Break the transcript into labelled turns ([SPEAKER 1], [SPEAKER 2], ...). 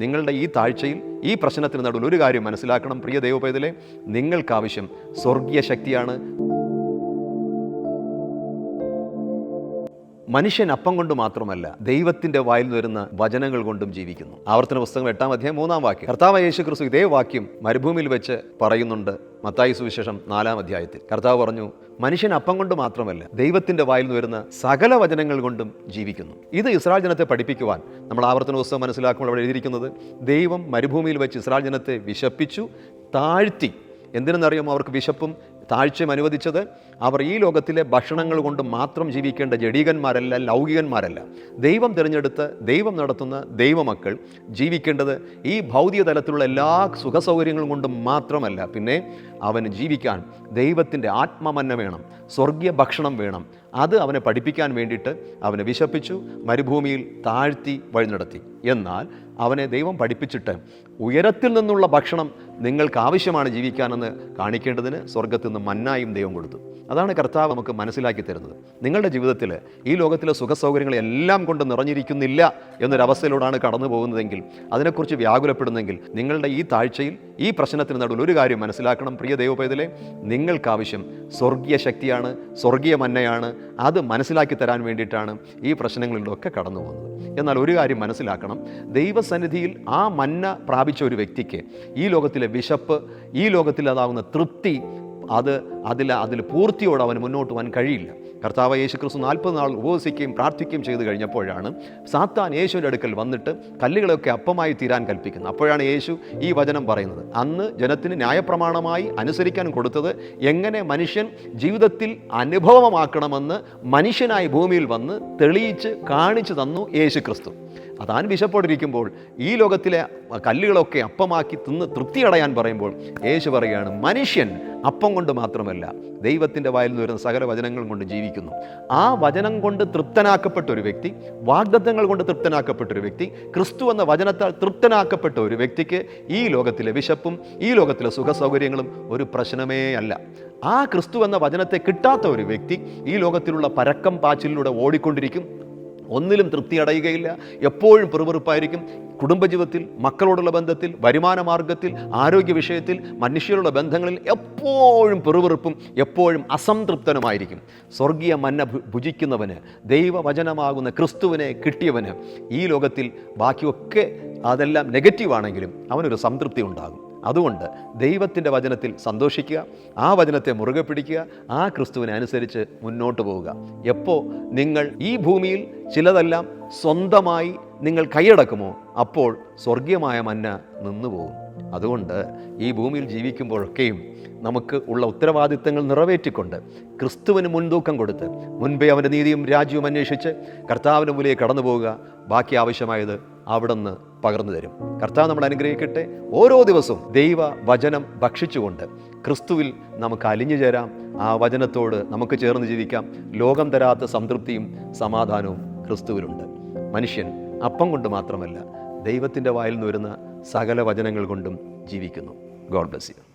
[SPEAKER 1] നിങ്ങളുടെ ഈ താഴ്ചയിൽ ഈ പ്രശ്നത്തിന് നടുവിൽ ഒരു കാര്യം മനസ്സിലാക്കണം പ്രിയ ദൈവപൈതലെ. നിങ്ങൾക്കാവശ്യം സ്വർഗീയ ശക്തിയാണ് മനുഷ്യൻ അപ്പം കൊണ്ട് മാത്രമല്ല ദൈവത്തിന്റെ വായിൽ നിന്ന് വരുന്ന വചനങ്ങൾ കൊണ്ടും ജീവിക്കുന്നു. ആവർത്തന പുസ്തകം എട്ടാം അധ്യായം മൂന്നാം വാക്യം. കർത്താവ് യേശു ക്രിസ്തു ഇതേ വാക്യം മരുഭൂമിയിൽ വെച്ച് പറയുന്നുണ്ട്. മത്തായി സുവിശേഷം നാലാം അധ്യായത്തിൽ. കർത്താവ് പറഞ്ഞു മനുഷ്യൻ അപ്പം കൊണ്ട് മാത്രമല്ല ദൈവത്തിന്റെ വായിൽ നിന്ന് വരുന്ന സകല വചനങ്ങൾ കൊണ്ടും ജീവിക്കുന്നു. ഇത് ഇസ്രായേൽ ജനത്തെ പഠിപ്പിക്കുവാൻ നമ്മൾ ആവർത്തന പുസ്തകം മനസ്സിലാക്കുമ്പോൾ അവിടെ എഴുതിയിരിക്കുന്നത് ദൈവം മരുഭൂമിയിൽ വെച്ച് ഇസ്രായേൽ ജനത്തെ വിശപ്പിച്ചു താഴ്ത്തി. എന്തിനെന്നറിയാമോ അവർക്ക് വിശപ്പും താഴ്ചയും അനുവദിച്ചത് അവർ ഈ ലോകത്തിലെ ഭക്ഷണങ്ങൾ കൊണ്ട് മാത്രം ജീവിക്കേണ്ട ജഡീകന്മാരല്ല ലൗകികന്മാരല്ല. ദൈവം തിരഞ്ഞെടുത്ത് ദൈവം നടത്തുന്ന ദൈവമക്കൾ ജീവിക്കേണ്ടത് ഈ ഭൗതിക തലത്തിലുള്ള എല്ലാ സുഖസൗകര്യങ്ങളും കൊണ്ടും മാത്രമല്ല. പിന്നെ അവന് ജീവിക്കാൻ ദൈവത്തിന്റെ ആത്മമന്ന വേണം സ്വർഗീയ ഭക്ഷണം വേണം. അത് അവനെ പഠിപ്പിക്കാൻ വേണ്ടിയിട്ട് അവനെ വിശപ്പിച്ചു മരുഭൂമിയിൽ താഴ്ത്തി വഴി നടത്തി എന്നാൽ അവനെ ദൈവം പഠിപ്പിച്ചിട്ട് ഉയരത്തിൽ നിന്നുള്ള ഭക്ഷണം നിങ്ങൾക്ക് ആവശ്യമാണ് ജീവിക്കാനെന്ന് കാണിക്കേണ്ടതിന് സ്വർഗത്തിൽ നിന്ന് മന്നായും ദൈവം കൊടുത്തു. അതാണ് കർത്താവ് നമുക്ക് മനസ്സിലാക്കി തരുന്നത്. നിങ്ങളുടെ ജീവിതത്തിൽ ഈ ലോകത്തിലെ സുഖസൗകര്യങ്ങളെല്ലാം കൊണ്ട് നിറഞ്ഞിരിക്കുന്നില്ല എന്നൊരവസ്ഥയിലൂടെയാണ് കടന്നു പോകുന്നതെങ്കിൽ അതിനെക്കുറിച്ച് വ്യാകുലപ്പെടുന്നെങ്കിൽ നിങ്ങളുടെ ഈ താഴ്ചയിൽ ഈ പ്രശ്നത്തിന് നടുവിൽ ഒരു കാര്യം മനസ്സിലാക്കണം പ്രിയ ദൈവപൈതലെ. നിങ്ങൾക്കാവശ്യം സ്വർഗീയ ശക്തിയാണ് സ്വർഗീയ മന്നയാണ് അത് മനസ്സിലാക്കി തരാൻ വേണ്ടിയിട്ടാണ് ഈ പ്രശ്നങ്ങളിലൊക്കെ കടന്നു പോകുന്നത്. എന്നാൽ ഒരു കാര്യം മനസ്സിലാക്കണം ദൈവസന്നിധിയിൽ ആ മന്ന പ്രാപിച്ച ഒരു വ്യക്തിക്ക് ഈ ലോകത്തിലെ വിശപ്പ് ഈ ലോകത്തിൽ അതാവുന്ന തൃപ്തി അത് അതിൽ അതിൽ പൂർത്തിയോടെ അവന് മുന്നോട്ട് പോകാൻ കഴിയില്ല. കർത്താവ് യേശു ക്രിസ്തു നാൽപ്പത് നാൾ ഉപവസിക്കുകയും പ്രാർത്ഥിക്കുകയും ചെയ്തു കഴിഞ്ഞപ്പോഴാണ് സാത്താൻ യേശുവിന്റെ അടുക്കൽ വന്നിട്ട് കല്ലുകളൊക്കെ അപ്പമായി തീരാൻ കൽപ്പിക്കുന്നത്. അപ്പോഴാണ് യേശു ഈ വചനം പറയുന്നത്. അന്ന് ജനത്തിന് ന്യായപ്രമാണമായി അനുസരിക്കാൻ കൊടുത്തത് എങ്ങനെ മനുഷ്യൻ ജീവിതത്തിൽ അനുഭവമാക്കണമെന്ന് മനുഷ്യനായി ഭൂമിയിൽ വന്ന് തെളിയിച്ച് കാണിച്ചു തന്നു യേശു ക്രിസ്തു അതാൻ വിശപ്പോടിരിക്കുമ്പോൾ ഈ ലോകത്തിലെ കല്ലുകളൊക്കെ അപ്പമാക്കി തിന്ന് തൃപ്തി അടയാൻ പറയുമ്പോൾ യേശു പറയുകയാണ് മനുഷ്യൻ അപ്പം കൊണ്ട് മാത്രമല്ല ദൈവത്തിന്റെ വായിൽ നിന്ന് വരുന്ന സകല വചനങ്ങൾ കൊണ്ട് ജീവിക്കുന്നു. ആ വചനം കൊണ്ട് തൃപ്തനാക്കപ്പെട്ട ഒരു വ്യക്തി വാഗ്ദത്തങ്ങൾ കൊണ്ട് തൃപ്തനാക്കപ്പെട്ട ഒരു വ്യക്തി ക്രിസ്തു എന്ന വചനത്താൽ തൃപ്തനാക്കപ്പെട്ട ഒരു വ്യക്തിക്ക് ഈ ലോകത്തിലെ വിശപ്പും ഈ ലോകത്തിലെ സുഖ സൗകര്യങ്ങളും ഒരു പ്രശ്നമേ അല്ല. ആ ക്രിസ്തു എന്ന വചനത്തെ കിട്ടാത്ത ഒരു വ്യക്തി ഈ ലോകത്തിലുള്ള പരക്കം പാച്ചിലൂടെ ഓടിക്കൊണ്ടിരിക്കും. ഒന്നിലും തൃപ്തി അടയുകയില്ല. എപ്പോഴും പെറുപെറുപ്പായിരിക്കും. കുടുംബജീവിതത്തിൽ മക്കളോടുള്ള ബന്ധത്തിൽ വരുമാന മാർഗത്തിൽ ആരോഗ്യ വിഷയത്തിൽ മനുഷ്യരുടെ ബന്ധങ്ങളിൽ എപ്പോഴും പെറുപെറുപ്പും എപ്പോഴും അസംതൃപ്തനുമായിരിക്കും. സ്വർഗീയ മന്ന ഭുജിക്കുന്നവന് ദൈവവചനമാകുന്ന ക്രിസ്തുവിനെ കിട്ടിയവന് ഈ ലോകത്തിൽ ബാക്കിയൊക്കെ അതെല്ലാം നെഗറ്റീവാണെങ്കിലും അവനൊരു സംതൃപ്തി ഉണ്ടാകും. അതുകൊണ്ട് ദൈവത്തിന്റെ വചനത്തിൽ സന്തോഷിക്കുക ആ വചനത്തെ മുറുകെ പിടിക്കുക ആ ക്രിസ്തുവിനെ അനുസരിച്ച് മുന്നോട്ട് പോവുക. എപ്പോൾ നിങ്ങൾ ഈ ഭൂമിയിൽ ചിലതെല്ലാം സ്വന്തമായി നിങ്ങൾ കൈയടക്കുമോ? അപ്പോൾ സ്വർഗീയമായ മന്ന നിന്നുപോകും. അതുകൊണ്ട് ഈ ഭൂമിയിൽ ജീവിക്കുമ്പോഴൊക്കെയും നമുക്ക് ഉള്ള ഉത്തരവാദിത്തങ്ങൾ നിറവേറ്റിക്കൊണ്ട് ക്രിസ്തുവിന് മുൻതൂക്കം കൊടുത്ത് മുൻപേ അവന്റെ നീതിയും രാജ്യവും അന്വേഷിച്ച് കർത്താവിന്റെ മുലേ കടന്നു പോവുക ബാക്കി ആവശ്യമായത് അവിടുന്ന് പകർന്നു തരും. കർത്താവ് നമ്മൾ അനുഗ്രഹിക്കട്ടെ. ഓരോ ദിവസവും ദൈവ വചനം ഭക്ഷിച്ചുകൊണ്ട് ക്രിസ്തുവിൽ നമുക്ക് അലിഞ്ഞു ചേരാം. ആ വചനത്തോട് നമുക്ക് ചേർന്ന് ജീവിക്കാം. ലോകം തരാത്ത സംതൃപ്തിയും സമാധാനവും ക്രിസ്തുവിലുണ്ട്. മനുഷ്യൻ അപ്പം കൊണ്ട് മാത്രമല്ല ദൈവത്തിന്റെ വായിൽ നിന്ന് വരുന്ന സകല വചനങ്ങൾ കൊണ്ടും ജീവിക്കുന്നു. God bless you